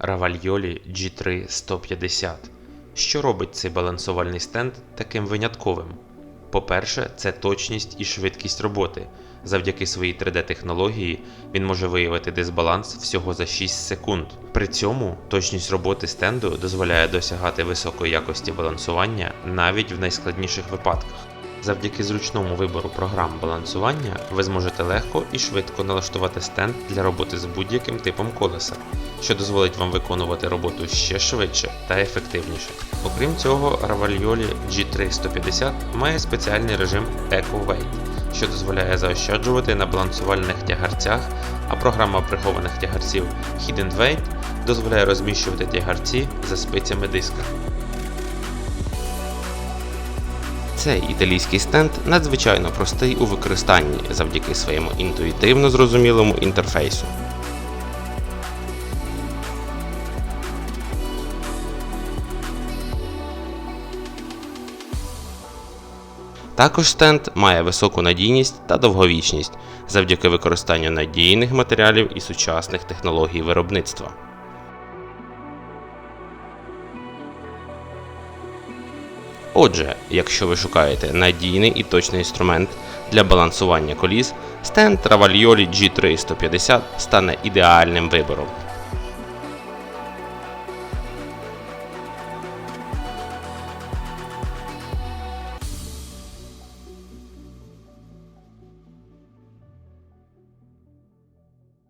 Ravalioli G3 150. Що робить цей балансувальний стенд таким винятковим? По-перше, це точність і швидкість роботи. Завдяки своїй 3D-технології він може виявити дисбаланс всього за 6 секунд. При цьому точність роботи стенду дозволяє досягати високої якості балансування навіть в найскладніших випадках. Завдяки зручному вибору програм балансування ви зможете легко і швидко налаштувати стенд для роботи з будь-яким типом колеса, що дозволить вам виконувати роботу ще швидше та ефективніше. Окрім цього, Ravalioli G3 150 має спеціальний режим Eco Weight, що дозволяє заощаджувати на балансувальних тягарцях, а програма прихованих тягарців Hidden Weight дозволяє розміщувати тягарці за спицями диска. Цей італійський стенд надзвичайно простий у використанні завдяки своєму інтуїтивно зрозумілому інтерфейсу. Також стенд має високу надійність та довговічність завдяки використанню надійних матеріалів і сучасних технологій виробництва. Отже, якщо ви шукаєте надійний і точний інструмент для балансування коліс, стенд Ravalioli G3 150 стане ідеальним вибором.